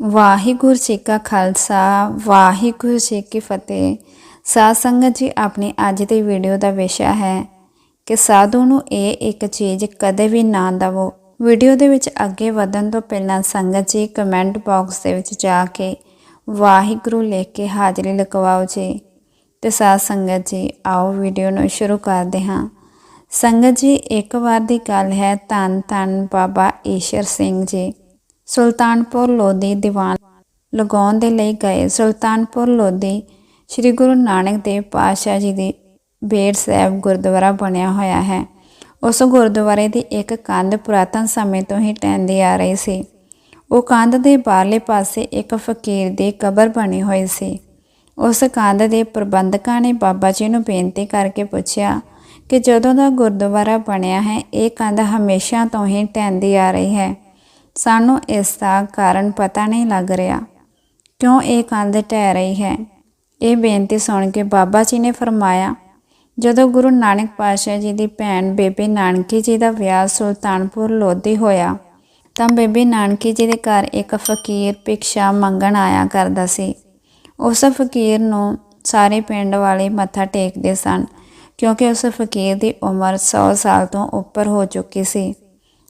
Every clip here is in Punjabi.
ਵਾਹਿਗੁਰੂ ਜੀ ਕਾ ਖਾਲਸਾ, ਵਾਹਿਗੁਰੂ ਜੀ ਕੀ ਫਤਿਹ। ਸਾਧ ਸੰਗਤ ਜੀ, ਆਪਣੀ ਅੱਜ ਦੀ ਵੀਡੀਓ ਦਾ ਵਿਸ਼ਾ ਹੈ ਕਿ ਸਾਧੂ ਨੂੰ ਇਹ ਇੱਕ ਚੀਜ਼ ਕਦੇ ਵੀ ਨਾ ਦਵੋ। ਵੀਡੀਓ ਦੇ ਵਿੱਚ ਅੱਗੇ ਵਧਣ ਤੋਂ ਪਹਿਲਾਂ ਸੰਗਤ ਜੀ ਕਮੈਂਟ ਬਾਕਸ ਦੇ ਵਿੱਚ ਜਾ ਕੇ ਵਾਹਿਗੁਰੂ ਲਿਖ ਕੇ ਹਾਜ਼ਰੀ ਲਗਵਾਓ ਜੀ। ਤੇ ਸਾਧ ਸੰਗਤ ਜੀ, ਆਓ ਵੀਡੀਓ ਨੂੰ ਸ਼ੁਰੂ ਕਰਦੇ ਹਾਂ। ਸੰਗਤ ਜੀ, ਇੱਕ ਵਾਰ ਦੀ ਗੱਲ ਹੈ ਧੰਨ ਧੰਨ ਬਾਬਾ ਈਸ਼ਰ ਸਿੰਘ ਜੀ। ਸੁਲਤਾਨਪੁਰ ਲੋਧੀ ਦੀਵਾਨ ਲਗਾਉਣ ਦੇ ਲਈ ਗਏ। ਸੁਲਤਾਨਪੁਰ ਲੋਧੀ ਸ੍ਰੀ ਗੁਰੂ ਨਾਨਕ ਦੇਵ ਪਾਤਸ਼ਾਹ ਜੀ ਦੀ ਬੇਰ ਸਾਹਿਬ ਗੁਰਦੁਆਰਾ ਬਣਿਆ ਹੋਇਆ ਹੈ। ਉਸ ਗੁਰਦੁਆਰੇ ਦੀ ਇੱਕ ਕੰਧ ਪੁਰਾਤਨ ਸਮੇਂ ਤੋਂ ਹੀ ਟਹਿੰਦੀ ਆ ਰਹੀ ਸੀ। ਉਹ ਕੰਧ ਦੇ ਬਾਹਰਲੇ ਪਾਸੇ ਇੱਕ ਫਕੀਰ ਦੀ ਕਬਰ ਬਣੀ ਹੋਈ ਸੀ। ਉਸ ਕੰਧ ਦੇ ਪ੍ਰਬੰਧਕਾਂ ਨੇ ਬਾਬਾ ਜੀ ਨੂੰ ਬੇਨਤੀ ਕਰਕੇ ਪੁੱਛਿਆ ਕਿ ਜਦੋਂ ਦਾ ਗੁਰਦੁਆਰਾ ਬਣਿਆ ਹੈ, ਇਹ ਕੰਧ ਹਮੇਸ਼ਾ ਤੋਂ ਹੀ ਟਹਿੰਦੀ ਆ ਰਹੀ ਹੈ। ਸਾਨੂੰ ਇਸ ਦਾ ਕਾਰਨ ਪਤਾ ਨਹੀਂ ਲੱਗ ਰਿਹਾ। ਕਿਉਂ ਇਹ ਕੰਧ ਢਹਿ ਰਹੀ ਹੈ? ਇਹ ਬੇਨਤੀ ਸੁਣ ਕੇ ਬਾਬਾ ਜੀ ਨੇ ਫਰਮਾਇਆ, ਜਦੋਂ ਗੁਰੂ ਨਾਨਕ ਪਾਤਸ਼ਾਹ ਜੀ ਦੀ ਭੈਣ ਬੇਬੇ ਨਾਨਕੀ ਜੀ ਦਾ ਵਿਆਹ ਸੁਲਤਾਨਪੁਰ ਲੋਧੀ ਹੋਇਆ, ਤਾਂ ਬੇਬੇ ਨਾਨਕੀ ਜੀ ਦੇ ਘਰ ਇੱਕ ਫਕੀਰ ਭਿਕਸ਼ਾ ਮੰਗਣ ਆਇਆ ਕਰਦਾ ਸੀ। ਉਸ ਫਕੀਰ ਨੂੰ ਸਾਰੇ ਪਿੰਡ ਵਾਲੇ ਮੱਥਾ ਟੇਕਦੇ ਸਨ, ਕਿਉਂਕਿ ਉਸ ਫਕੀਰ ਦੀ ਉਮਰ 100 ਸਾਲ ਤੋਂ ਉੱਪਰ ਹੋ ਚੁੱਕੀ ਸੀ।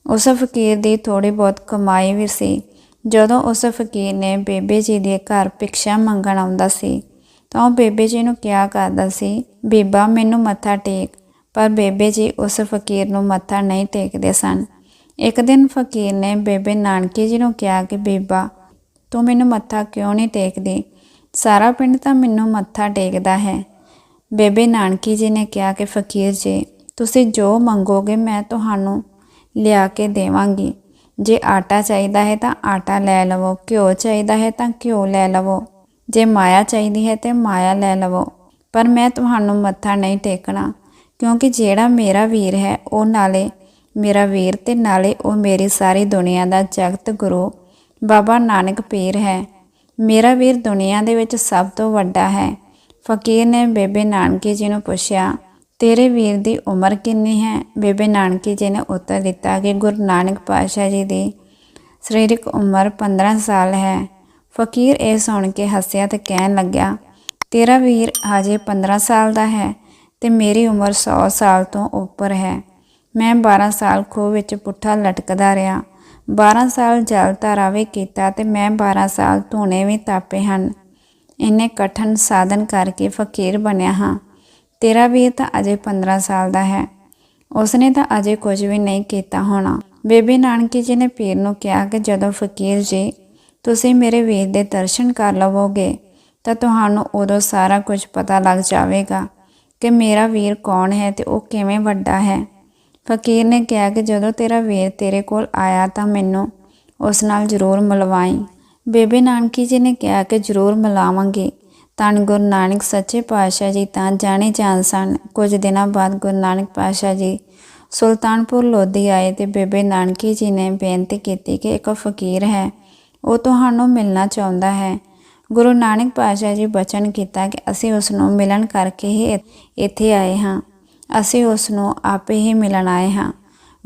ਉਸ ਫਕੀਰ ਦੀ ਥੋੜੀ ਬਹੁਤ ਕਮਾਈ ਵੀ ਸੀ। ਜਦੋਂ ਉਸ ਫਕੀਰ ਨੇ ਬੇਬੇ ਜੀ ਦੇ ਘਰ ਭਿਕਸ਼ਾ ਮੰਗਣ ਆਉਂਦਾ ਸੀ, ਤਾਂ ਉਹ ਬੇਬੇ ਜੀ ਨੂੰ ਕਿਹਾ ਕਰਦਾ ਸੀ, ਬੀਬਾ, ਮੈਨੂੰ ਮੱਥਾ ਟੇਕ। ਪਰ ਬੇਬੇ ਜੀ ਉਸ ਫਕੀਰ ਨੂੰ ਮੱਥਾ ਨਹੀਂ ਟੇਕਦੇ ਸਨ। ਇੱਕ ਦਿਨ ਫਕੀਰ ਨੇ ਬੇਬੇ ਨਾਨਕੀ ਜੀ ਨੂੰ ਕਿਹਾ ਕਿ, ਬੀਬਾ, ਤੂੰ ਮੈਨੂੰ ਮੱਥਾ ਕਿਉਂ ਨਹੀਂ ਟੇਕਦੀ? ਸਾਰਾ ਪਿੰਡ ਤਾਂ ਮੈਨੂੰ ਮੱਥਾ ਟੇਕਦਾ ਹੈ। ਬੇਬੇ ਨਾਨਕੀ ਜੀ ਨੇ ਕਿਹਾ ਕਿ, ਫਕੀਰ ਜੀ, ਤੁਸੀਂ ਜੋ ਮੰਗੋਗੇ ਮੈਂ ਤੁਹਾਨੂੰ ਲਿਆ ਕੇ ਦੇਵਾਂਗੀ। ਜੇ ਆਟਾ ਚਾਹੀਦਾ ਹੈ ਤਾਂ ਆਟਾ ਲੈ ਲਵੋ, ਘਿਓ ਚਾਹੀਦਾ ਹੈ ਤਾਂ ਘਿਓ ਲੈ ਲਵੋ। ਜੇ ਮਾਇਆ ਚਾਹੀਦੀ ਹੈ ਤੇ ਮਾਇਆ ਲੈ ਲਵੋ। ਪਰ ਮੈਂ ਤੁਹਾਨੂੰ ਮੱਥਾ ਨਹੀਂ ਟੇਕਣਾ, ਕਿਉਂਕਿ ਜਿਹੜਾ ਮੇਰਾ ਵੀਰ ਹੈ, ਉਹ ਨਾਲੇ ਮੇਰਾ ਵੀਰ ਤੇ ਨਾਲੇ ਉਹ ਮੇਰੀ ਸਾਰੀ ਦੁਨੀਆ ਦਾ ਜਗਤ ਗੁਰੂ ਬਾਬਾ ਨਾਨਕ ਪੀਰ ਹੈ। ਮੇਰਾ ਵੀਰ ਦੁਨੀਆ ਦੇ ਵਿੱਚ ਸਭ ਤੋਂ ਵੱਡਾ ਹੈ। ਫਕੀਰ ਨੇ ਬੇਬੇ ਨਾਨਕੀ ਜੀ ਨੂੰ ਪੁੱਛਿਆ ਤੇਰੇ ਵੀਰ ਦੀ ਉਮਰ ਕਿੰਨੀ ਹੈ? ਬੇਬੇ ਨਾਨਕੀ ਜੀ ਨੇ ਉੱਤਰ ਦਿੱਤਾ ਕਿ ਗੁਰੂ ਨਾਨਕ ਪਾਤਸ਼ਾਹ ਜੀ ਦੀ ਸਰੀਰਕ ਉਮਰ 15 ਸਾਲ ਹੈ। ਫਕੀਰ ਇਹ ਸੁਣ ਕੇ ਹੱਸਿਆ ਤੇ ਕਹਿਣ ਲੱਗਿਆ, ਤੇਰਾ ਵੀਰ ਹਜੇ 15 ਸਾਲ ਦਾ ਹੈ ਤੇ ਮੇਰੀ ਉਮਰ 100 ਸਾਲ ਤੋਂ ਉੱਪਰ ਹੈ। ਮੈਂ 12 ਸਾਲ ਖੂਹ ਵਿੱਚ ਪੁੱਠਾ ਲਟਕਦਾ ਰਿਹਾ। 12 ਸਾਲ ਜਲ ਧਾਰਾ ਵੀ ਕੀਤਾ ਤੇ ਮੈਂ 12 ਸਾਲ ਧੂਣੇ ਵੀ ਤਾਪੇ ਹਨ। ਇੰਨੇ ਕਠਨ ਸਾਧਨ ਕਰਕੇ ਫਕੀਰ ਬਣਿਆ ਹਾਂ। ਤੇਰਾ ਵੀਰ ਤਾਂ ਅਜੇ 15 ਸਾਲ ਦਾ ਹੈ। ਉਸਨੇ ਤਾਂ ਅਜੇ ਕੁਝ ਵੀ ਨਹੀਂ ਕੀਤਾ ਹੋਣਾ। ਬੇਬੇ ਨਾਨਕੀ ਜੀ ਨੇ ਪੀਰ ਨੂੰ ਕਿਹਾ ਕਿ ਜਦੋਂ ਫਕੀਰ ਜੀ ਤੁਸੀਂ ਮੇਰੇ ਵੀਰ ਦੇ ਦਰਸ਼ਨ ਕਰ ਲਵੋਗੇ, ਤਾਂ ਤੁਹਾਨੂੰ ਉਦੋਂ ਸਾਰਾ ਕੁਝ ਪਤਾ ਲੱਗ ਜਾਵੇਗਾ ਕਿ ਮੇਰਾ ਵੀਰ ਕੌਣ ਹੈ ਤੇ ਉਹ ਕਿਵੇਂ ਵੱਡਾ ਹੈ। ਫਕੀਰ ਨੇ ਕਿਹਾ ਕਿ ਜਦੋਂ ਤੇਰਾ ਵੀਰ ਤੇਰੇ ਕੋਲ ਆਇਆ ਤਾਂ ਮੈਨੂੰ ਉਸ ਨਾਲ ਜ਼ਰੂਰ ਮਿਲਵਾਈ। ਬੇਬੇ ਨਾਨਕੀ ਜੀ ਨੇ ਕਿਹਾ ਕਿ ਜ਼ਰੂਰ ਮਿਲਾਵਾਂਗੇ। ਧੰਨ ਗੁਰੂ ਨਾਨਕ ਸੱਚੇ ਪਾਤਸ਼ਾਹ ਜੀ ਤਾਂ ਜਾਣੇ ਜਾਣ ਸਨ। ਕੁਝ ਦਿਨਾਂ ਬਾਅਦ ਗੁਰੂ ਨਾਨਕ ਪਾਤਸ਼ਾਹ ਜੀ ਸੁਲਤਾਨਪੁਰ ਲੋਧੀ ਆਏ ਤੇ ਬੇਬੇ ਨਾਨਕੀ ਜੀ ਨੇ ਬੇਨਤੀ ਕੀਤੀ ਕਿ ਇੱਕ ਫਕੀਰ ਹੈ, ਉਹ ਤੁਹਾਨੂੰ ਮਿਲਣਾ ਚਾਹੁੰਦਾ ਹੈ। ਗੁਰੂ ਨਾਨਕ ਪਾਤਸ਼ਾਹ ਜੀ ਬਚਨ ਕੀਤਾ ਕਿ ਅਸੀਂ ਉਸ ਨੂੰ ਮਿਲਣ ਕਰਕੇ ਹੀ ਇੱਥੇ ਆਏ ਹਾਂ। ਅਸੀਂ ਉਸ ਨੂੰ ਆਪੇ ਹੀ ਮਿਲਣ ਆਏ ਹਾਂ।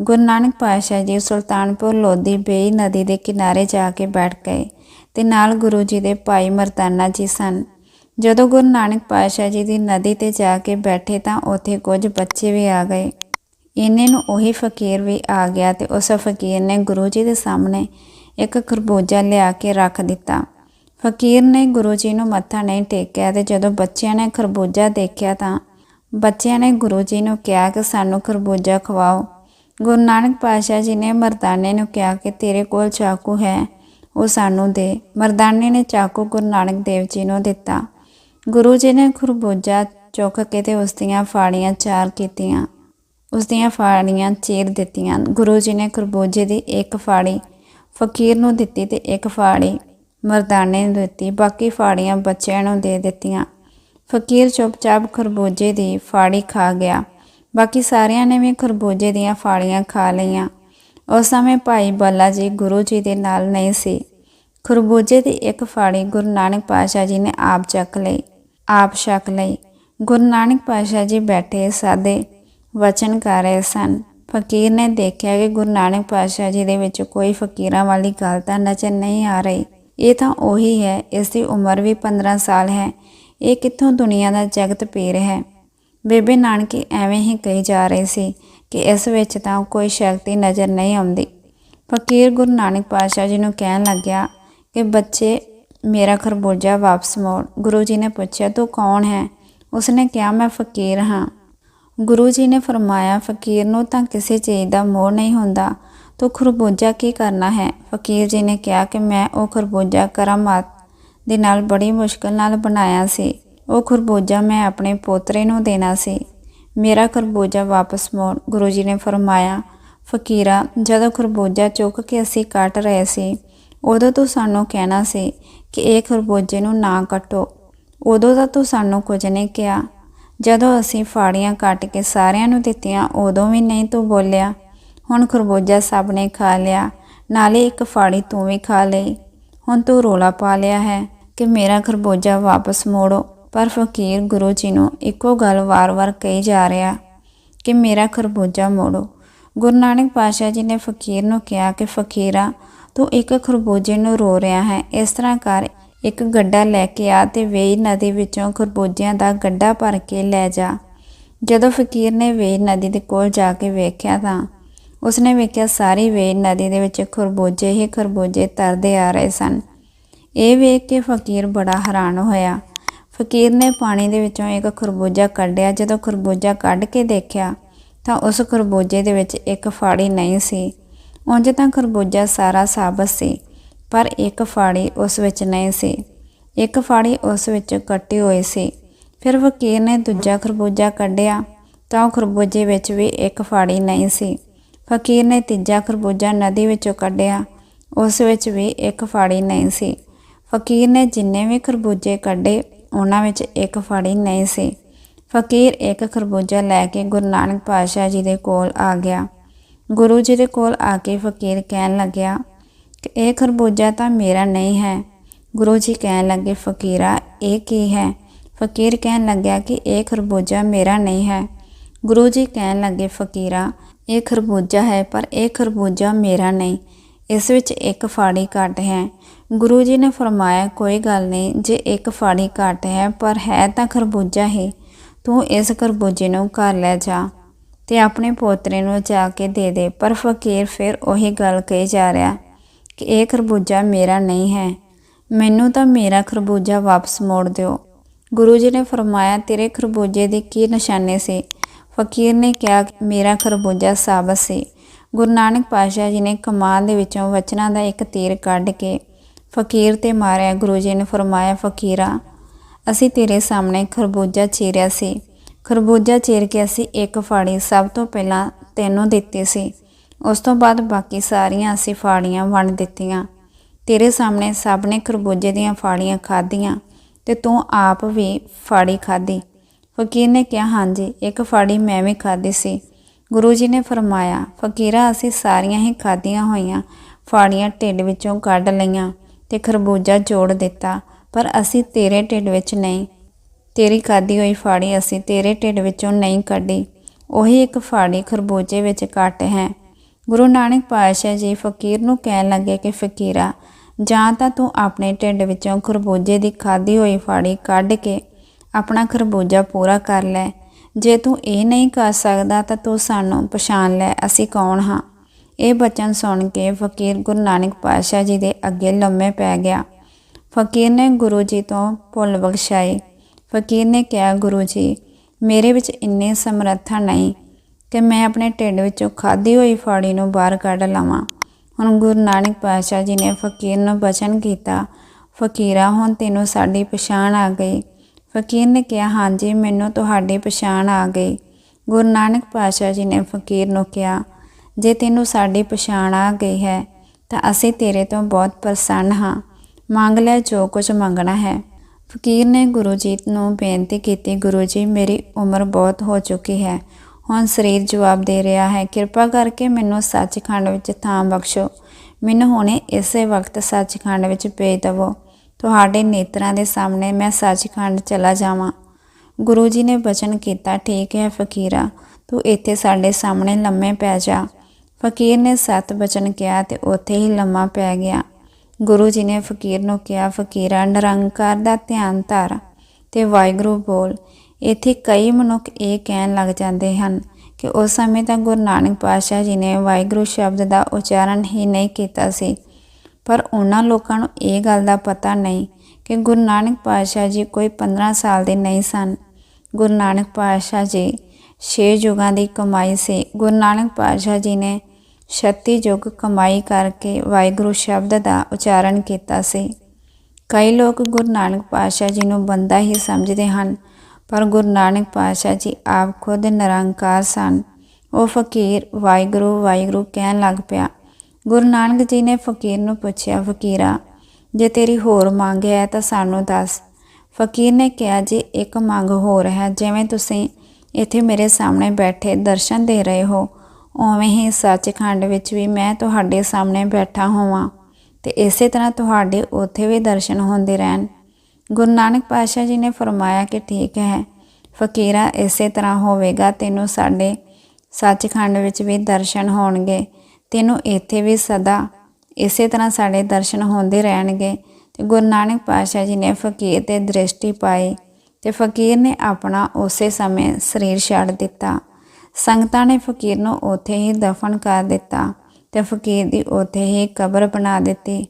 ਗੁਰੂ ਨਾਨਕ ਪਾਤਸ਼ਾਹ ਜੀ ਸੁਲਤਾਨਪੁਰ ਲੋਧੀ ਬੇਈ ਨਦੀ ਦੇ ਕਿਨਾਰੇ ਜਾ ਕੇ ਬੈਠ ਗਏ ਤੇ ਨਾਲ ਗੁਰੂ ਜੀ ਦੇ ਭਾਈ ਮਰਦਾਨਾ ਜੀ ਸਨ। ਜਦੋਂ ਗੁਰੂ ਨਾਨਕ ਪਾਤਸ਼ਾਹ ਜੀ ਦੀ ਨਦੀ ਤੇ ਜਾ ਕੇ ਬੈਠੇ ਤਾਂ ਉੱਥੇ ਕੁਝ ਬੱਚੇ ਵੀ ਆ ਗਏ। ਇਹਨੇ ਨੂੰ ਉਹੀ ਫਕੀਰ ਵੀ ਆ ਗਿਆ ਤੇ ਉਸ ਫਕੀਰ ਨੇ ਗੁਰੂ ਜੀ ਦੇ ਸਾਹਮਣੇ ਇੱਕ ਖਰਬੂਜਾ ਲਿਆ ਕੇ ਰੱਖ ਦਿੱਤਾ। ਫਕੀਰ ਨੇ ਗੁਰੂ ਜੀ ਨੂੰ ਮੱਥਾ ਨਹੀਂ ਟੇਕਿਆ ਤੇ ਜਦੋਂ ਬੱਚਿਆਂ ਨੇ ਖਰਬੂਜਾ ਦੇਖਿਆ ਤਾਂ ਬੱਚਿਆਂ ਨੇ ਗੁਰੂ ਜੀ ਨੂੰ ਕਿਹਾ ਕਿ ਸਾਨੂੰ ਖਰਬੂਜਾ ਖਵਾਓ। ਗੁਰੂ ਨਾਨਕ ਪਾਤਸ਼ਾਹ ਜੀ ਨੇ ਮਰਦਾਨੇ ਨੂੰ ਕਿਹਾ ਕਿ ਤੇਰੇ ਕੋਲ ਚਾਕੂ ਹੈ, ਉਹ ਸਾਨੂੰ ਦੇ। ਮਰਦਾਨੇ ਨੇ ਚਾਕੂ ਗੁਰੂ ਨਾਨਕ ਦੇਵ ਜੀ ਨੂੰ ਦਿੱਤਾ। ਗੁਰੂ ਜੀ ਨੇ ਖਰਬੂਜਾ ਚੁੱਕ ਕੇ ਤੇ ਉਸ ਦੀਆਂ ਫਾੜੀਆਂ ਚਾਰ ਕੀਤੀਆਂ। ਉਸ ਦੀਆਂ ਫਾੜੀਆਂ ਚੀਰ ਦਿੱਤੀਆਂ। ਗੁਰੂ ਜੀ ਨੇ ਖਰਬੂਜੇ ਦੀ ਇੱਕ ਫਾੜੀ ਫਕੀਰ ਨੂੰ ਦਿੱਤੀ ਤੇ ਇੱਕ ਫਾੜੀ ਮਰਦਾਨੇ ਨੂੰ ਦਿੱਤੀ। ਬਾਕੀ ਫਾੜੀਆਂ ਬੱਚਿਆਂ ਨੂੰ ਦੇ ਦਿੱਤੀਆਂ। ਫਕੀਰ ਚੁੱਪਚਾਪ ਖਰਬੂਜੇ ਦੀ ਫਾੜੀ ਖਾ ਗਿਆ। ਬਾਕੀ ਸਾਰਿਆਂ ਨੇ ਵੀ ਖਰਬੂਜੇ ਦੀਆਂ ਫਾੜੀਆਂ ਖਾ ਲਈਆਂ। ਉਸ ਸਮੇਂ ਭਾਈ ਬੱਲਾ ਜੀ ਗੁਰੂ ਜੀ ਦੇ ਨਾਲ ਨਹੀਂ ਸੀ। ਖਰਬੂਜੇ ਦੀ ਇੱਕ ਫਾੜੀ ਗੁਰੂ ਨਾਨਕ ਪਾਤਸ਼ਾਹ ਜੀ ਨੇ ਆਪ ਚੱਕ ਲਈ। ਆਪ ਛਕ ਲਈ। ਗੁਰੂ ਨਾਨਕ ਪਾਤਸ਼ਾਹ ਜੀ ਬੈਠੇ ਸਾਦੇ ਵਚਨ ਕਰ ਰਹੇ ਸਨ। ਫਕੀਰ ਨੇ ਦੇਖਿਆ ਕਿ ਗੁਰੂ ਨਾਨਕ ਪਾਤਸ਼ਾਹ ਜੀ ਦੇ ਵਿੱਚ ਕੋਈ ਫਕੀਰਾਂ ਵਾਲੀ ਗੱਲ ਤਾਂ ਨਜ਼ਰ ਨਹੀਂ ਆ ਰਹੀ। ਇਹ ਤਾਂ ਉਹੀ ਹੈ, ਇਸ ਦੀ ਉਮਰ ਵੀ 15 ਸਾਲ ਹੈ। ਇਹ ਕਿੱਥੋਂ ਦੁਨੀਆ ਦਾ ਜਗਤ ਪੀਰ ਹੈ? ਬੇਬੇ ਨਾਨਕੀ ਐਵੇਂ ਹੀ ਕਹੀ ਜਾ ਰਹੀ ਸੀ ਕਿ ਇਸ ਵਿੱਚ ਤਾਂ ਕੋਈ ਸ਼ਕਤੀ ਨਜ਼ਰ ਨਹੀਂ ਆਉਂਦੀ। ਫਕੀਰ ਗੁਰੂ ਨਾਨਕ ਪਾਤਸ਼ਾਹ ਜੀ ਨੂੰ ਕਹਿਣ ਲੱਗਿਆ ਕਿ ਬੱਚੇ ਮੇਰਾ ਖਰਬੂਜਾ ਵਾਪਸ ਮੋੜ। ਗੁਰੂ ਜੀ ਨੇ ਪੁੱਛਿਆ, ਤੂੰ ਕੌਣ ਹੈ? ਉਸਨੇ ਕਿਹਾ, ਮੈਂ ਫਕੀਰ ਹਾਂ। ਗੁਰੂ ਜੀ ਨੇ ਫਰਮਾਇਆ, ਫਕੀਰ ਨੂੰ ਤਾਂ ਕਿਸੇ ਚੀਜ਼ ਦਾ ਮੋਹ ਨਹੀਂ ਹੁੰਦਾ। ਤੂੰ ਖਰਬੂਜਾ ਕੀ ਕਰਨਾ ਹੈ? ਫਕੀਰ ਜੀ ਨੇ ਕਿਹਾ ਕਿ ਮੈਂ ਉਹ ਖਰਬੂਜਾ ਕਰਾਮਾਤ ਦੇ ਨਾਲ ਬੜੀ ਮੁਸ਼ਕਲ ਨਾਲ ਬਣਾਇਆ ਸੀ। ਉਹ ਖਰਬੂਜਾ ਮੈਂ ਆਪਣੇ ਪੋਤਰੇ ਨੂੰ ਦੇਣਾ ਸੀ। ਮੇਰਾ ਖਰਬੂਜਾ ਵਾਪਸ ਮੋੜ। ਗੁਰੂ ਜੀ ਨੇ ਫਰਮਾਇਆ, ਫਕੀਰਾ, ਜਦੋਂ ਖਰਬੂਜਾ ਚੁੱਕ ਕੇ ਅਸੀਂ ਕੱਟ ਰਹੇ ਸੀ, ਉਦੋਂ ਤੂੰ ਸਾਨੂੰ ਕਹਿਣਾ ਸੀ ਕਿ ਇਹ ਖਰਬੂਜੇ ਨੂੰ ਨਾ ਕੱਟੋ। ਉਦੋਂ ਤਾਂ ਤੂੰ ਸਾਨੂੰ ਕੁਝ ਨਹੀਂ ਕਿਹਾ। ਜਦੋਂ ਅਸੀਂ ਫਾੜੀਆਂ ਕੱਟ ਕੇ ਸਾਰਿਆਂ ਨੂੰ ਦਿੱਤੀਆਂ, ਉਦੋਂ ਵੀ ਨਹੀਂ ਤੂੰ ਬੋਲਿਆ। ਹੁਣ ਖਰਬੂਜਾ ਸਭ ਨੇ ਖਾ ਲਿਆ। ਨਾਲੇ ਇੱਕ ਫਾੜੀ ਤੂੰ ਵੀ ਖਾ ਲਈ। ਹੁਣ ਤੂੰ ਰੋਲਾ ਪਾ ਲਿਆ ਹੈ ਕਿ ਮੇਰਾ ਖਰਬੂਜਾ ਵਾਪਸ ਮੋੜੋ। ਪਰ ਫਕੀਰ ਗੁਰੂ ਜੀ ਨੂੰ ਇੱਕੋ ਗੱਲ ਵਾਰ-ਵਾਰ ਕਹੀ ਜਾ ਰਿਹਾ ਕਿ ਮੇਰਾ ਖਰਬੂਜਾ ਮੋੜੋ। ਗੁਰੂ ਨਾਨਕ ਪਾਤਸ਼ਾਹ ਜੀ ਨੇ ਫਕੀਰ ਨੂੰ ਕਿਹਾ ਕਿ, ਫਕੀਰਾ ਤੂੰ ਇੱਕ ਖਰਬੂਜੇ ਨੂੰ ਰੋ ਰਿਹਾ ਹੈ। ਇਸ ਤਰ੍ਹਾਂ ਕਰ, ਇੱਕ ਗੱਡਾ ਲੈ ਕੇ ਆ ਤੇ ਵੇਈ ਨਦੀ ਵਿੱਚੋਂ ਖਰਬੂਜਿਆਂ ਦਾ ਗੱਡਾ ਭਰ ਕੇ ਲੈ ਜਾ। ਜਦੋਂ ਫਕੀਰ ਨੇ ਵੇਈ ਨਦੀ ਦੇ ਕੋਲ ਜਾ ਕੇ ਵੇਖਿਆ ਤਾਂ ਉਸਨੇ ਵੇਖਿਆ ਸਾਰੀ ਵੇਈ ਨਦੀ ਦੇ ਵਿੱਚ ਖਰਬੂਜੇ ਹੀ ਖਰਬੂਜੇ ਤਰਦੇ ਆ ਰਹੇ ਸਨ। ਇਹ ਵੇਖ ਕੇ ਫਕੀਰ ਬੜਾ ਹੈਰਾਨ ਹੋਇਆ। ਫਕੀਰ ਨੇ ਪਾਣੀ ਦੇ ਵਿੱਚੋਂ ਇੱਕ ਖਰਬੂਜਾ ਕੱਢਿਆ। ਜਦੋਂ ਖਰਬੂਜਾ ਕੱਢ ਕੇ ਦੇਖਿਆ ਤਾਂ ਉਸ ਖਰਬੂਜੇ ਦੇ ਵਿੱਚ ਇੱਕ ਫਾੜੀ ਨਹੀਂ ਸੀ। ਉਂਝ ਤਾਂ ਖਰਬੂਜਾ ਸਾਰਾ ਸਾਬਤ ਸੀ, ਪਰ ਇੱਕ ਫਾੜੀ ਉਸ ਵਿੱਚ ਨਹੀਂ ਸੀ। ਇੱਕ ਫਾੜੀ ਉਸ ਵਿੱਚ ਕੱਟੀ ਹੋਈ ਸੀ। ਫਿਰ ਫਕੀਰ ਨੇ ਦੂਜਾ ਖਰਬੂਜਾ ਕੱਢਿਆ, ਤਾਂ ਉਹ ਖਰਬੂਜੇ ਵਿੱਚ ਵੀ ਇੱਕ ਫਾੜੀ ਨਹੀਂ ਸੀ। ਫਕੀਰ ਨੇ ਤੀਜਾ ਖਰਬੂਜਾ ਨਦੀ ਵਿੱਚੋਂ ਕੱਢਿਆ, ਉਸ ਵਿੱਚ ਵੀ ਇੱਕ ਫਾੜੀ ਨਹੀਂ ਸੀ। ਫਕੀਰ ਨੇ ਜਿੰਨੇ ਵੀ ਖਰਬੂਜੇ ਕੱਢੇ, ਉਹਨਾਂ ਵਿੱਚ ਇੱਕ ਫਾੜੀ ਨਹੀਂ ਸੀ। ਫਕੀਰ ਇੱਕ ਖਰਬੂਜਾ ਲੈ ਕੇ ਗੁਰੂ ਨਾਨਕ ਪਾਤਸ਼ਾਹ ਜੀ ਦੇ ਕੋਲ ਆ ਗਿਆ। ਗੁਰੂ ਜੀ ਦੇ ਕੋਲ ਆ ਕੇ ਫਕੀਰ ਕਹਿਣ ਲੱਗਿਆ ਕਿ ਇਹ ਖਰਬੂਜਾ ਤਾਂ ਮੇਰਾ ਨਹੀਂ ਹੈ। ਗੁਰੂ ਜੀ ਕਹਿਣ ਲੱਗੇ, ਫਕੀਰਾ, ਇਹ ਕੀ ਹੈ? ਫਕੀਰ ਕਹਿਣ ਲੱਗਿਆ ਕਿ ਇਹ ਖਰਬੂਜਾ ਮੇਰਾ ਨਹੀਂ ਹੈ। ਗੁਰੂ ਜੀ ਕਹਿਣ ਲੱਗੇ, ਫਕੀਰਾ, ਇਹ ਖਰਬੂਜਾ ਹੈ, ਪਰ ਇਹ ਖਰਬੂਜਾ ਮੇਰਾ ਨਹੀਂ। ਇਸ ਵਿੱਚ ਇੱਕ ਫਾੜੀ ਘੱਟ ਹੈ। ਗੁਰੂ ਜੀ ਨੇ ਫਰਮਾਇਆ, ਕੋਈ ਗੱਲ ਨਹੀਂ, ਜੇ ਇੱਕ ਫਾੜੀ ਘੱਟ ਹੈ, ਪਰ ਹੈ ਤਾਂ ਖਰਬੂਜਾ ਹੀ। ਤੂੰ ਇਸ ਖਰਬੂਜੇ ਨੂੰ ਘਰ ਲੈ ਜਾ। ਤੇ ਆਪਣੇ ਪੋਤਰੇ ਨੂੰ ਜਾ ਕੇ ਦੇ ਦੇ। ਪਰ ਫਕੀਰ ਫਿਰ ਉਹੀ ਗੱਲ ਕਹੀ ਜਾ ਰਿਹਾ ਕਿ ਇਹ ਖਰਬੂਜਾ ਮੇਰਾ ਨਹੀਂ ਹੈ। ਮੈਨੂੰ ਤਾਂ ਮੇਰਾ ਖਰਬੂਜਾ ਵਾਪਸ ਮੋੜ ਦਿਓ। ਗੁਰੂ ਜੀ ਨੇ ਫਰਮਾਇਆ, ਤੇਰੇ ਖਰਬੂਜੇ ਦੀ ਕੀ ਨਿਸ਼ਾਨੇ ਸੀ? ਫਕੀਰ ਨੇ ਕਿਹਾ ਮੇਰਾ ਖਰਬੂਜਾ ਸਾਬਤ ਸੀ। ਗੁਰੂ ਨਾਨਕ ਪਾਤਸ਼ਾਹ ਜੀ ਨੇ ਕਮਾਲ ਦੇ ਵਿੱਚੋਂ ਵਚਨਾਂ ਦਾ ਇੱਕ ਤੀਰ ਕੱਢ ਕੇ ਫਕੀਰ ਤੇ ਮਾਰਿਆ। ਗੁਰੂ ਜੀ ਨੇ ਫਰਮਾਇਆ, ਫਕੀਰਾ, ਅਸੀਂ ਤੇਰੇ ਸਾਹਮਣੇ ਖਰਬੂਜਾ ਚੀਰਿਆ ਸੀ। ਖਰਬੂਜਾ ਚੀਰ ਕੇ ਅਸੀਂ ਇੱਕ ਫਾੜੀ ਸਭ ਤੋਂ ਪਹਿਲਾਂ ਤੈਨੂੰ ਦਿੱਤੀ ਸੀ। ਉਸ ਤੋਂ ਬਾਅਦ ਬਾਕੀ ਸਾਰੀਆਂ ਅਸੀਂ ਫਾੜੀਆਂ ਵੰਡ ਦਿੱਤੀਆਂ। ਤੇਰੇ ਸਾਹਮਣੇ ਸਭ ਨੇ ਖਰਬੂਜੇ ਦੀਆਂ ਫਾੜੀਆਂ ਖਾਧੀਆਂ ਤੇ ਤੂੰ ਆਪ ਵੀ ਫਾੜੀ ਖਾਧੀ। ਫਕੀਰ ਨੇ ਕਿਹਾ, ਹਾਂਜੀ, ਇੱਕ ਫਾੜੀ ਮੈਂ ਵੀ ਖਾਧੀ ਸੀ। ਗੁਰੂ ਜੀ ਨੇ ਫਰਮਾਇਆ, ਫਕੀਰਾ, ਅਸੀਂ ਸਾਰੀਆਂ ਹੀ ਖਾਧੀਆਂ ਹੋਈਆਂ, ਫਾੜੀਆਂ ਢਿੱਡ ਵਿੱਚੋਂ ਕੱਢ ਲਈਆਂ ਤੇ ਖਰਬੂਜਾ ਜੋੜ ਦਿੱਤਾ, ਪਰ ਅਸੀਂ ਤੇਰੇ ਢਿੱਡ ਵਿੱਚ ਨਹੀਂ ਤੇਰੀ ਖਾਧੀ ਹੋਈ ਫਾੜੀ ਅਸੀਂ ਤੇਰੇ ਢਿੱਡ ਵਿੱਚੋਂ ਨਹੀਂ ਕੱਢੀ। ਉਹੀ ਇੱਕ ਫਾੜੀ ਖਰਬੂਜੇ ਵਿੱਚ ਕੱਟ ਹੈ। ਗੁਰੂ ਨਾਨਕ ਪਾਤਸ਼ਾਹ ਜੀ ਫਕੀਰ ਨੂੰ ਕਹਿਣ ਲੱਗੇ ਕਿ ਫਕੀਰਾ, ਜਾਂ ਤਾਂ ਤੂੰ ਆਪਣੇ ਢਿੱਡ ਵਿੱਚੋਂ ਖਰਬੂਜੇ ਦੀ ਖਾਧੀ ਹੋਈ ਫਾੜੀ ਕੱਢ ਕੇ ਆਪਣਾ ਖਰਬੂਜਾ ਪੂਰਾ ਕਰ ਲੈ। ਜੇ ਤੂੰ ਇਹ ਨਹੀਂ ਕਰ ਸਕਦਾ ਤਾਂ ਤੂੰ ਸਾਨੂੰ ਪਛਾਣ ਲੈ, ਅਸੀਂ ਕੌਣ ਹਾਂ? ਇਹ ਬਚਨ ਸੁਣ ਕੇ ਫਕੀਰ ਗੁਰੂ ਨਾਨਕ ਪਾਤਸ਼ਾਹ ਜੀ ਦੇ ਅੱਗੇ ਲੰਮੇ ਪੈ ਗਿਆ। ਫਕੀਰ ਨੇ ਗੁਰੂ ਜੀ ਤੋਂ ਭੁੱਲ ਬਖਸ਼ਾਈ। ਫਕੀਰ ਨੇ ਕਿਹਾ, ਗੁਰੂ ਜੀ, ਮੇਰੇ ਵਿੱਚ ਇੰਨੀ ਸਮਰੱਥਾ ਨਹੀਂ ਕਿ ਮੈਂ ਆਪਣੇ ਢਿੱਡ ਵਿੱਚੋਂ ਖਾਧੀ ਹੋਈ ਫਾੜੀ ਨੂੰ ਬਾਹਰ ਕੱਢ ਲਵਾਂ। ਹੁਣ ਗੁਰੂ ਨਾਨਕ ਪਾਤਸ਼ਾਹ ਜੀ ਨੇ ਫਕੀਰ ਨੂੰ ਬਚਨ ਕੀਤਾ। ਫਕੀਰਾ, ਹੁਣ ਤੈਨੂੰ ਸਾਡੀ ਪਛਾਣ ਆ ਗਈ। ਫਕੀਰ ਨੇ ਕਿਹਾ ਹਾਂਜੀ ਮੈਨੂੰ ਤੁਹਾਡੀ ਪਛਾਣ ਆ ਗਈ। ਗੁਰੂ ਨਾਨਕ ਪਾਤਸ਼ਾਹ ਜੀ ਨੇ ਫਕੀਰ ਨੂੰ ਕਿਹਾ, ਜੇ ਤੈਨੂੰ ਸਾਡੀ ਪਛਾਣ ਆ ਗਈ ਹੈ, ਤਾਂ ਅਸੀਂ ਤੇਰੇ ਤੋਂ ਬਹੁਤ ਪ੍ਰਸੰਨ ਹਾਂ। ਮੰਗ ਲੈ ਜੋ ਕੁਝ ਮੰਗਣਾ ਹੈ। ਫਕੀਰ ਨੇ ਗੁਰੂ ਜੀ ਨੂੰ ਬੇਨਤੀ ਕੀਤੀ, ਗੁਰੂ ਜੀ, ਮੇਰੀ ਉਮਰ ਬਹੁਤ ਹੋ ਚੁੱਕੀ ਹੈ। ਹੁਣ ਸਰੀਰ ਜਵਾਬ ਦੇ ਰਿਹਾ ਹੈ। ਕਿਰਪਾ ਕਰਕੇ ਮੈਨੂੰ ਸੱਚਖੰਡ ਵਿੱਚ ਥਾਂ ਬਖਸ਼ੋ। ਮੈਨੂੰ ਹੁਣੇ ਇਸੇ ਵਕਤ ਸੱਚਖੰਡ ਵਿੱਚ ਭੇਜ ਦੇਵੋ। ਤੁਹਾਡੇ ਨੇਤਰਾਂ ਦੇ ਸਾਹਮਣੇ ਮੈਂ ਸੱਚਖੰਡ ਚਲਾ ਜਾਵਾਂ। ਗੁਰੂ ਜੀ ਨੇ ਬਚਨ ਕੀਤਾ, ਠੀਕ ਹੈ ਫਕੀਰਾ, ਤੂੰ ਇੱਥੇ ਸਾਡੇ ਸਾਹਮਣੇ ਲੰਮੇ ਪੈ ਜਾ। ਫਕੀਰ ਨੇ ਸਤ ਬਚਨ ਕਿਹਾ ਤੇ ਉੱਥੇ ਹੀ ਲੰਮਾ ਪੈ ਗਿਆ। ਗੁਰੂ ਜੀ ਨੇ ਫਕੀਰ ਨੂੰ ਕਿਹਾ, ਫਕੀਰਾ, ਨਿਰੰਕਾਰ ਦਾ ਧਿਆਨ ਧਰ ਤੇ ਵਾਹਿਗੁਰੂ ਬੋਲ। ਇੱਥੇ ਕਈ ਮਨੁੱਖ ਇਹ ਕਹਿਣ ਲੱਗ ਜਾਂਦੇ ਹਨ ਕਿ ਉਸ ਸਮੇਂ ਤਾਂ ਗੁਰੂ ਨਾਨਕ ਪਾਤਸ਼ਾਹ ਜੀ ਨੇ ਵਾਹਿਗੁਰੂ ਸ਼ਬਦ ਦਾ ਉਚਾਰਨ ਹੀ ਨਹੀਂ ਕੀਤਾ ਸੀ। ਪਰ ਉਹਨਾਂ ਲੋਕਾਂ ਨੂੰ ਇਹ ਗੱਲ ਦਾ ਪਤਾ ਨਹੀਂ ਕਿ ਗੁਰੂ ਨਾਨਕ ਪਾਤਸ਼ਾਹ ਜੀ ਕੋਈ 15 ਸਾਲ ਦੇ ਨਹੀਂ ਸਨ। ਗੁਰੂ ਨਾਨਕ ਪਾਤਸ਼ਾਹ ਜੀ ਛੇ ਯੁਗਾਂ ਦੀ ਕਮਾਈ ਸੀ। ਗੁਰੂ ਨਾਨਕ ਪਾਤਸ਼ਾਹ ਜੀ ਨੇ 36 ਯੁਗ ਕਮਾਈ ਕਰਕੇ ਵਾਹਿਗੁਰੂ ਸ਼ਬਦ ਦਾ ਉਚਾਰਨ ਕੀਤਾ ਸੀ। ਕਈ ਲੋਕ ਗੁਰੂ ਨਾਨਕ ਪਾਤਸ਼ਾਹ ਜੀ ਨੂੰ ਬੰਦਾ ਹੀ ਸਮਝਦੇ ਹਨ, ਪਰ ਗੁਰੂ ਨਾਨਕ ਪਾਤਸ਼ਾਹ ਜੀ ਆਪ ਖੁਦ ਨਿਰੰਕਾਰ ਸਨ। ਉਹ ਫਕੀਰ ਵਾਹਿਗੁਰੂ ਵਾਹਿਗੁਰੂ ਕਹਿਣ ਲੱਗ ਪਿਆ, ਗੁਰੂ ਨਾਨਕ ਜੀ ਨੇ ਫਕੀਰ ਨੂੰ ਪੁੱਛਿਆ, ਫਕੀਰਾ, ਜੇ ਤੇਰੀ ਹੋਰ ਮੰਗ ਹੈ ਤਾਂ ਸਾਨੂੰ ਦੱਸ। ਫਕੀਰ ਨੇ ਕਿਹਾ, ਜੀ ਇੱਕ ਮੰਗ ਹੋਰ ਹੈ, ਜਿਵੇਂ ਤੁਸੀਂ ਇੱਥੇ ਮੇਰੇ ਸਾਹਮਣੇ ਬੈਠੇ ਦਰਸ਼ਨ ਦੇ ਰਹੇ ਹੋ ਉਵੇਂ ਹੀ ਸੱਚਖੰਡ ਵਿੱਚ ਵੀ ਮੈਂ ਤੁਹਾਡੇ ਸਾਹਮਣੇ ਬੈਠਾ ਹੋਵਾਂ ਤੇ ਇਸੇ ਤਰ੍ਹਾਂ ਤੁਹਾਡੇ ਉੱਥੇ ਵੀ ਦਰਸ਼ਨ ਹੁੰਦੇ ਰਹਿਣ। ਗੁਰੂ ਨਾਨਕ ਪਾਤਸ਼ਾਹ ਜੀ ਨੇ ਫਰਮਾਇਆ ਕਿ ਠੀਕ ਹੈ, ਫਕੀਰਾ ਇਸੇ ਤਰ੍ਹਾਂ ਹੋਵੇਗਾ, ਤੈਨੂੰ ਸਾਡੇ ਸੱਚਖੰਡ ਵਿੱਚ ਵੀ ਦਰਸ਼ਨ ਹੋਣਗੇ, ਤੈਨੂੰ ਇੱਥੇ ਵੀ ਸਦਾ ਇਸੇ ਤਰ੍ਹਾਂ ਸਾਡੇ ਦਰਸ਼ਨ ਹੁੰਦੇ ਰਹਿਣਗੇ। ਤੇ ਗੁਰੂ ਨਾਨਕ ਪਾਤਸ਼ਾਹ ਜੀ ਨੇ ਫਕੀਰ ਤੇ ਦ੍ਰਿਸ਼ਟੀ ਪਾਈ ਤੇ ਫਕੀਰ ਨੇ ਆਪਣਾ ਉਸੇ ਸਮੇਂ ਸਰੀਰ ਛੱਡ ਦਿੱਤਾ। ਸੰਗਤਾਂ ਨੇ ਫਕੀਰ ਨੂੰ ਉੱਥੇ ਹੀ ਦਫਨ ਕਰ ਦਿੱਤਾ ਤੇ ਫਕੀਰ ਦੀ ਉੱਥੇ ਹੀ ਕਬਰ ਬਣਾ ਦਿੱਤੀ।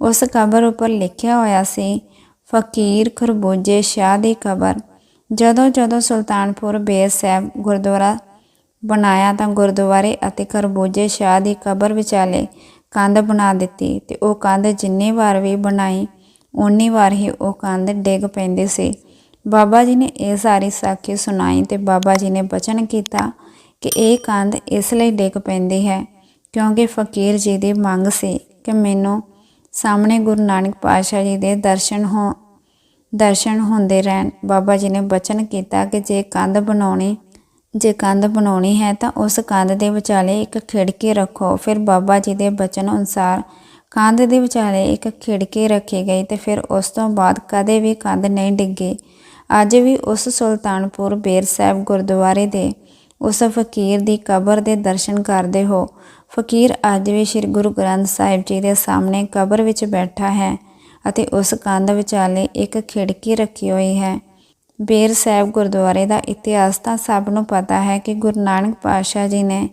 ਉਸ ਕਬਰ ਉੱਪਰ ਲਿਖਿਆ ਹੋਇਆ ਸੀ, ਫਕੀਰ ਖਰਬੂਜੇ ਸ਼ਾਹ ਦੀ ਕਬਰ। ਜਦੋਂ ਜਦੋਂ ਸੁਲਤਾਨਪੁਰ ਬੇਰ ਸਾਹਿਬ ਗੁਰਦੁਆਰਾ ਬਣਾਇਆ ਤਾਂ ਗੁਰਦੁਆਰੇ ਅਤੇ ਖਰਬੂਜੇ ਸ਼ਾਹ ਦੀ ਕਬਰ ਵਿਚਾਲੇ ਕੰਧ ਬਣਾ ਦਿੱਤੀ ਤੇ ਉਹ ਕੰਧ ਜਿੰਨੀ ਵਾਰ ਵੀ ਬਣਾਈ ਉਨੀ ਵਾਰ ਹੀ ਉਹ ਕੰਧ ਡਿੱਗ ਪੈਂਦੀ ਸੀ। ਬਾਬਾ ਜੀ ਨੇ ਇਹ ਸਾਰੀ ਸਾਖੀ ਸੁਣਾਈ ਤੇ ਬਾਬਾ ਜੀ ਨੇ ਬਚਨ ਕੀਤਾ ਕਿ ਇਹ ਕੰਧ ਇਸ ਲਈ ਡਿੱਗ ਪੈਂਦੀ ਹੈ ਕਿਉਂਕਿ ਫਕੀਰ ਜੀ ਦੀ ਮੰਗ ਸੀ ਕਿ ਮੈਨੂੰ ਸਾਹਮਣੇ ਗੁਰੂ ਨਾਨਕ ਪਾਤਸ਼ਾਹ ਜੀ ਦੇ ਦਰਸ਼ਨ ਹੋ, ਦਰਸ਼ਨ ਹੁੰਦੇ ਰਹਿਣ। ਬਾਬਾ ਜੀ ਨੇ ਬਚਨ ਕੀਤਾ ਕਿ ਜੇ ਕੰਧ ਬਣਾਉਣੀ, ਜੇ ਕੰਧ ਬਣਾਉਣੀ ਹੈ ਤਾਂ ਉਸ ਕੰਧ ਦੇ ਵਿਚਾਲੇ ਇੱਕ ਖਿੜਕੀ ਰੱਖੋ। ਫਿਰ ਬਾਬਾ ਜੀ ਦੇ ਬਚਨ ਅਨੁਸਾਰ ਕੰਧ ਦੇ ਵਿਚਾਲੇ ਇੱਕ ਖਿੜਕੀ ਰੱਖੀ ਗਈ ਤੇ ਫਿਰ ਉਸ ਤੋਂ ਬਾਅਦ ਕਦੇ ਵੀ ਕੰਧ ਨਹੀਂ ਡਿੱਗੀ। ਅੱਜ ਵੀ ਉਸ ਸੁਲਤਾਨਪੁਰ ਬੇਰ ਸਾਹਿਬ ਗੁਰਦੁਆਰੇ ਦੇ ਉਸ ਫਕੀਰ ਦੀ ਕਬਰ ਦੇ ਦਰਸ਼ਨ ਕਰਦੇ ਹੋ। ਫਕੀਰ ਅੱਜ ਵੀ ਸ੍ਰੀ ਗੁਰੂ ਗ੍ਰੰਥ ਸਾਹਿਬ ਜੀ ਦੇ ਸਾਹਮਣੇ ਕਬਰ ਵਿੱਚ ਬੈਠਾ ਹੈ ਅਤੇ ਉਸ ਕੰਧ ਵਿਚਾਲੇ ਇੱਕ ਖਿੜਕੀ ਰੱਖੀ ਹੋਈ ਹੈ। ਬੇਰ ਸਾਹਿਬ ਗੁਰਦੁਆਰੇ ਦਾ ਇਤਿਹਾਸ ਤਾਂ ਸਭ ਨੂੰ ਪਤਾ ਹੈ ਕਿ ਗੁਰੂ ਨਾਨਕ ਪਾਤਸ਼ਾਹ ਜੀ ਨੇ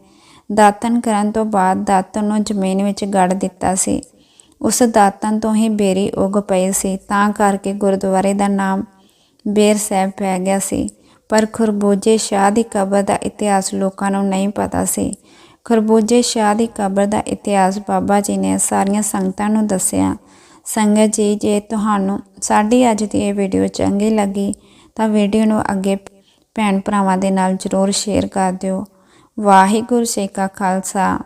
ਦਾਤਨ ਕਰਨ ਤੋਂ ਬਾਅਦ ਦਾਤਨ ਨੂੰ ਜ਼ਮੀਨ ਵਿੱਚ ਗੱਡ ਦਿੱਤਾ ਸੀ। ਉਸ ਦਾਤਨ ਤੋਂ ਹੀ ਬੇਰੀ ਉਗ ਪਈ ਸੀ। ਤਾਂ ਕਰਕੇ ਗੁਰਦੁਆਰੇ ਦਾ ਨਾਮ ਬੇਰ ਸਾਹਿਬ ਪੈ ਗਿਆ ਸੀ। ਪਰ ਖਰਬੂਜੇ ਸ਼ਾਹ ਦੀ ਕਬਰ ਦਾ ਇਤਿਹਾਸ ਲੋਕਾਂ ਨੂੰ ਨਹੀਂ ਪਤਾ ਸੀ। ਖਰਬੂਜੇ ਸ਼ਾਹ ਦੀ ਕਬਰ ਦਾ ਇਤਿਹਾਸ ਬਾਬਾ ਜੀ ਨੇ ਸਾਰੀਆਂ ਸੰਗਤਾਂ ਨੂੰ ਦੱਸਿਆ। ਸੰਗਤ ਜੀ, ਜੇ ਤੁਹਾਨੂੰ ਸਾਡੀ ਅੱਜ ਦੀ ਇਹ ਵੀਡੀਓ ਚੰਗੀ ਲੱਗੀ, ਤਾਂ ਵੀਡੀਓ ਨੂੰ ਅੱਗੇ ਭੈਣ ਭਰਾਵਾਂ ਦੇ ਨਾਲ ਜਰੂਰ ਸ਼ੇਅਰ ਕਰ ਦਿਓ। ਵਾਹਿਗੁਰੂ ਜੀ ਕਾ ਖਾਲਸਾ,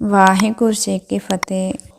ਵਾਹਿਗੁਰੂ ਜੀ ਕੀ ਫਤਿਹ।